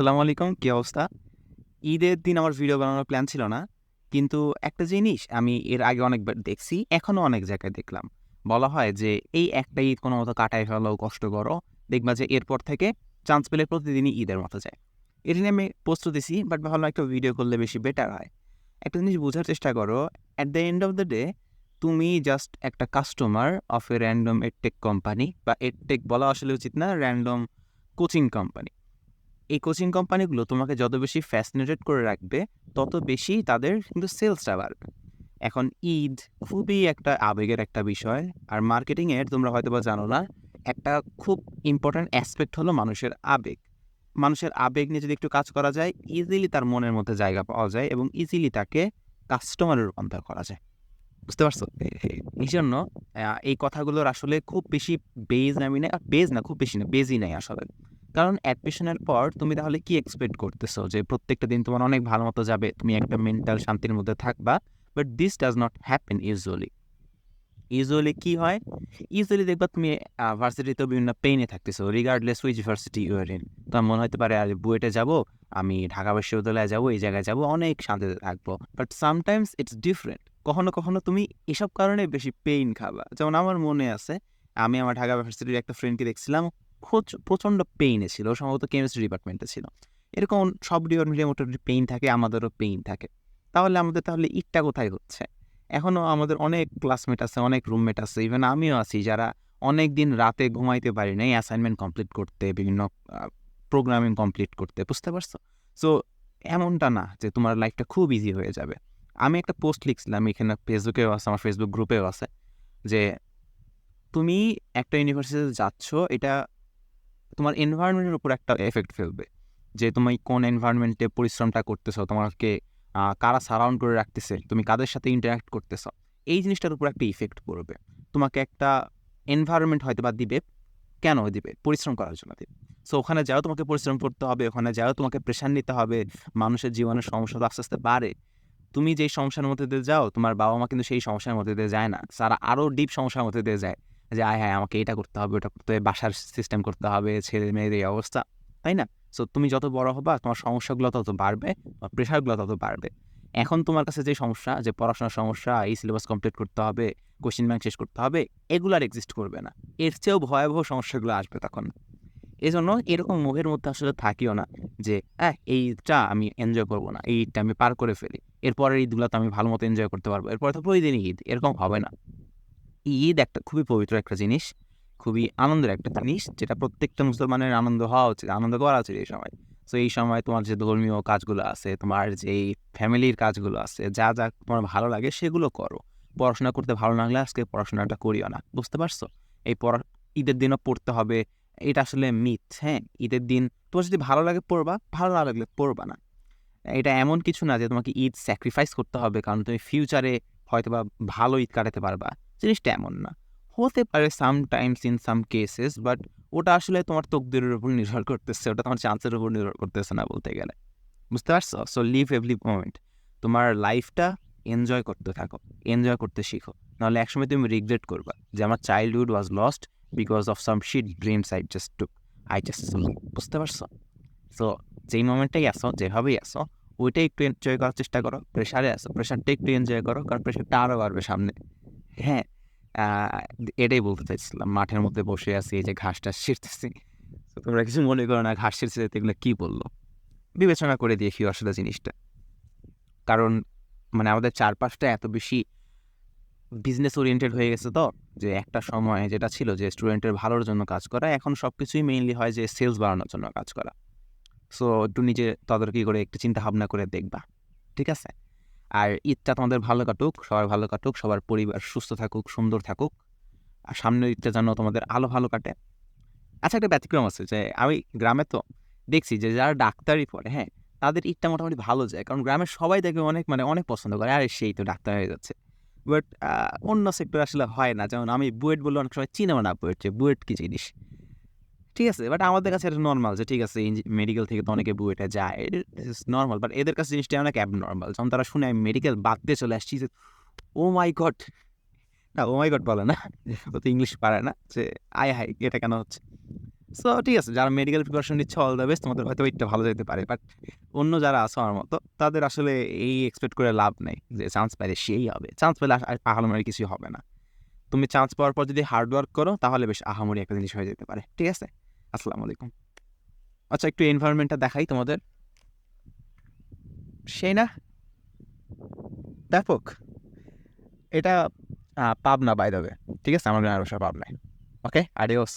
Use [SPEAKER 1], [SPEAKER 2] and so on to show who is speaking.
[SPEAKER 1] আসসালামু আলাইকুম, কী অবস্থা? ঈদের দিন আমার ভিডিও বানানোর প্ল্যান ছিল না, কিন্তু একটা জিনিস আমি এর আগে অনেকবার দেখছি, এখনও অনেক জায়গায় দেখলাম। বলা হয় যে এই একটা ঈদ কোনো মতো কাটায় ফেলো, কষ্ট করো, দেখবা যে এরপর থেকে চান্স পেলে প্রতিদিনই ঈদের মতো যায়। এটা নিয়ে আমি পোস্ট দিছি বাট ভালো একটা ভিডিও করলে বেশি বেটার হয়। একটা জিনিস বোঝার চেষ্টা করো at the end of the day তুমি জাস্ট একটা customer of a random edtech company বা এডটেক বলা আসলে উচিত না র্যান্ডম কোচিং কোম্পানি এই কোচিং কোম্পানিগুলো তোমাকে যত বেশি ফ্যাসিনেটেড করে রাখবে, তত বেশি তাদের কিন্তু সেলসটা বাড়বে। এখন ঈদ খুবই একটা আবেগের একটা বিষয়, আর মার্কেটিংয়ের তোমরা হয়তো বা জানো না, একটা খুব ইম্পর্ট্যান্ট অ্যাসপেক্ট হলো মানুষের আবেগ। মানুষের আবেগ নিয়ে যদি একটু কাজ করা যায় ইজিলি তার মনের মধ্যে জায়গা পাওয়া যায় এবং ইজিলি তাকে কাস্টমারে রূপান্তর করা যায়। বুঝতে পারছ? এই জন্য এই কথাগুলোর আসলে খুব বেশি বেজ আমি না বেজ না, খুব বেশি না বেজই নাই আসলে। কারণ অ্যাডমিশনের পর তুমি তাহলে কি এক্সপেক্ট করতেছো? যে প্রত্যেকটা দিন তোমার অনেক ভালো মতো যাবে, তুমি একটা মেন্টাল শান্তির মধ্যে থাকবা but this does not happen usually usually কি হয়? ইউজুয়ালি দেখবা তুমি ভার্সিটিতেও বিভিন্ন পেইনে থাকতেছো regardless which varsity you're in তোমার মনে হতে পারে, আর বুয়েটে যাব, আমি ঢাকা বিশ্ববিদ্যালয়ে যাব, এই জায়গায় যাব, অনেক শান্তিতে থাকব। বাট সামটাইমস ইটস ডিফারেন্ট কখনো কখনো তুমি এসব কারণে বেশি পেইন খাবা। যেমন আমার মনে আছে, আমি আমার ঢাকা ভার্সিটির একটা ফ্রেন্ডকে দেখছিলাম প্রচণ্ড পেইনে ছিল, সম্ভবত কেমিস্ট্রি ডিপার্টমেন্টে ছিল। এরকম সব ডিপার্টমেন্টে মোটামুটি পেইন থাকে, আমাদেরও পেইন থাকে। তাহলে আমাদের, তাহলে ইটটা কোথায় হচ্ছে? এখনও আমাদের অনেক ক্লাসমেট আছে, অনেক রুমমেট আছে ইভেন আমিও আছি যারা অনেক দিন রাতে ঘুমাইতে পারি নাই অ্যাসাইনমেন্ট কমপ্লিট করতে, বিভিন্ন প্রোগ্রামিং কমপ্লিট করতে, বুঝতে পারছ? সো এমনটা না যে তোমার লাইফটা খুব ইজি হয়ে যাবে। আমি একটা পোস্ট লিখছিলাম, এখানে ফেসবুকেও আছে, আমার ফেসবুক গ্রুপেও আছে, যে তুমি একটা ইউনিভার্সিটিতে যাচ্ছ, এটা তোমার এনভায়রনমেন্টের উপর একটা এফেক্ট ফেলবে। যে তুমি কোন এনভায়রনমেন্টে পরিশ্রমটা করতেছো, তোমাকে কারা সারাউন্ড করে রাখতেছে, তুমি কাদের সাথে ইন্টারাক্ট করতেছো, এই জিনিসটার উপর একটা ইফেক্ট পড়বে। তোমাকে একটা এনভায়রনমেন্ট হয়তো বা দিবে, কেন দিবে? পরিশ্রম করার জন্য দিবে। সো ওখানে যাও, তোমাকে পরিশ্রম করতে হবে, ওখানে যাও, তোমাকে প্রেশার নিতে হবে, মানুষের জীবনের সমস্যা তো আস্তে আস্তে বাড়ে। তুমি যেই সমস্যার মধ্যে দিয়ে যাও, তোমার বাবা মা কিন্তু সেই সমস্যার মধ্যে দিয়ে যায় না। তারা আরও ডিপ সমস্যার মধ্যে দিয়ে যায়। যে, আয় হ্যাঁ আমাকে এটা করতে হবে, ওটা করতে হবে, বাসার সিস্টেম করতে হবে ছেলে মেয়েদের এই অবস্থা। তাই না? সো তুমি যত বড় হবা, তোমার সমস্যাগুলো তত বাড়বে, তোমার প্রেশারগুলো তত বাড়বে। এখন তোমার কাছে যে সমস্যা, যে পড়াশোনার সমস্যা, এই সিলেবাস কমপ্লিট করতে হবে কোশ্চেন ব্যাংক শেষ করতে হবে, এগুলো আর এক্সিস্ট করবে না। এর চেয়েও ভয়াবহ সমস্যাগুলো আসবে তখন। এই জন্য এরকম মুখের মধ্যে আসলে থাকিও না যে হ্যাঁ এই ঈদটা আমি এনজয় করব না এই ঈদটা আমি পার করে ফেলি। এরপরের ঈদগুলো তো আমি ভালো মতো এনজয় করতে পারব। এরপরে তো প্রতিদিনই ঈদ, এরকম হবে না। ঈদ একটা খুবই পবিত্র একটা জিনিস, খুবই আনন্দের একটা জিনিস, যেটা প্রত্যেকটা মুসলমানের আনন্দ হওয়া উচিত, আনন্দ করা উচিত এই সময়। তো এই সময় তোমার যে ধর্মীয় কাজগুলো আছে, তোমার যে ফ্যামিলির কাজগুলো আছে, যা যা তোমার ভালো লাগে সেগুলো করো। পড়াশোনা করতে ভালো লাগলে আজকে পড়াশোনাটা করিও না, বুঝতে পারছ? এই পড়া, ঈদের দিনও পড়তে হবে, এটা আসলে মিথ হ্যাঁ? ঈদের দিন তোমার যদি ভালো লাগে পড়বা, ভালো না লাগলে পড়বা না। এটা এমন কিছু না যে তোমাকে ঈদ স্যাক্রিফাইস করতে হবে, কারণ তুমি ফিউচারে হয়তো বা ভালো ঈদ কাটাতে পারবা। জিনিসটা এমন না। হতে পারে sometimes in some cases but ওটা আসলে তোমার তকদিরের উপর নির্ভর করতেছে, ওটা তোমার চান্সের উপর নির্ভর করতেছে না বলতে গেলে। বুঝতে পারছ? সো লিভ এভরি মোমেন্ট তোমার লাইফটা এনজয় করতে থাকো এনজয় করতে শিখো। নাহলে একসময় তুমি রিগ্রেট করবা যে আমার childhood was lost because of some shit dreams I just took I just বুঝতে পারছ? সো যেই মোমেন্টটাই আসো, যেভাবেই আসো, ওইটাই একটু এনজয় করার চেষ্টা করো। প্রেশারে আসো। প্রেশারটা একটু এনজয় করো, কারণ প্রেশারটা আরও বাড়বে সামনে। হ্যাঁ এটাই বলতে চাইছিলাম, মাঠের মধ্যে বসে আছি, এই যে ঘাসটা ছিঁড়তেছি। তো তোমরা কিছু মনে করো না, ঘাস ছিঁড়ছে এগুলো কী বলল? বিবেচনা করে দেখি আসলে জিনিসটা। কারণ মানে আমাদের চারপাশটা এত বেশি বিজনেস ওরিয়েন্টেড হয়ে গেছে তো, যে একটা সময় যেটা ছিল যে স্টুডেন্টের ভালোর জন্য কাজ করা, এখন সব কিছুই মেইনলি হয় যে সেলস বাড়ানোর জন্য কাজ করা। সো একটু নিজে তদারকি করে, একটু চিন্তা ভাবনা করে দেখবা, ঠিক আছে? আর ঈদটা তোমাদের ভালো কাটুক, সবার ভালো কাটুক, সবার পরিবার সুস্থ থাকুক, সুন্দর থাকুক, আর সামনের ঈদটা যেন তোমাদের আলো ভালো কাটে। আচ্ছা একটা ব্যতিক্রম আছে যে আমি গ্রামে তো দেখছি যে যারা ডাক্তারই পড়ে হ্যাঁ তাদের ঈদটা মোটামুটি ভালো যায়। কারণ গ্রামের সবাই দেখবে অনেক মানে অনেক পছন্দ করে, আরে সেই তো ডাক্তার হয়ে যাচ্ছে। বাট অন্য সেক্টর আসলে হয় না। যেমন আমি বুয়েট বললে অনেক সময় চিনেও না বুয়েট যে বুয়েট কী জিনিস? ঠিক আছে বাট আমাদের কাছে এটা নর্মাল যে ঠিক আছে মেডিকেল থেকে তো অনেকে বুয়েটে যায় নর্মাল বাট এদের কাছে জিনিসটা অনেক অ্যাবনর্মাল যখন তারা শুনে আমি মেডিকেল বাদ দিয়ে চলে আসছি যে ও মাই গড না ও মাই গড বলে না, ও তো ইংলিশ পারে না, যে, আয় হাই এটা কেন হচ্ছে? সো ঠিক আছে, যারা মেডিকেল প্রিপারেশন নিচ্ছে অল দ্য বেস্ট তোমাদের হয়তো এটা ভালো যেতে পারে বাট অন্য যারা আছে আমার মতো, তাদের আসলে এই এক্সপেক্ট করে লাভ নেই, যে চান্স পাইলে সেই হবে চান্স পেলে আর আহামরি কিছু হবে না। তুমি চান্স পাওয়ার পর যদি হার্ড ওয়ার্ক করো, তাহলে বেশ আহামরি একটা জিনিস হয়ে যেতে পারে, ঠিক আছে? আসসালামু আলাইকুম। আচ্ছা একটু এনভায়রনমেন্টটা দেখাই তোমাদের। সেই না ব্যাপক। এটা পাবনা বাই দেবে ঠিক আছে? আমার গ্রামের বাসা পাবনায়। ওকে আডিওস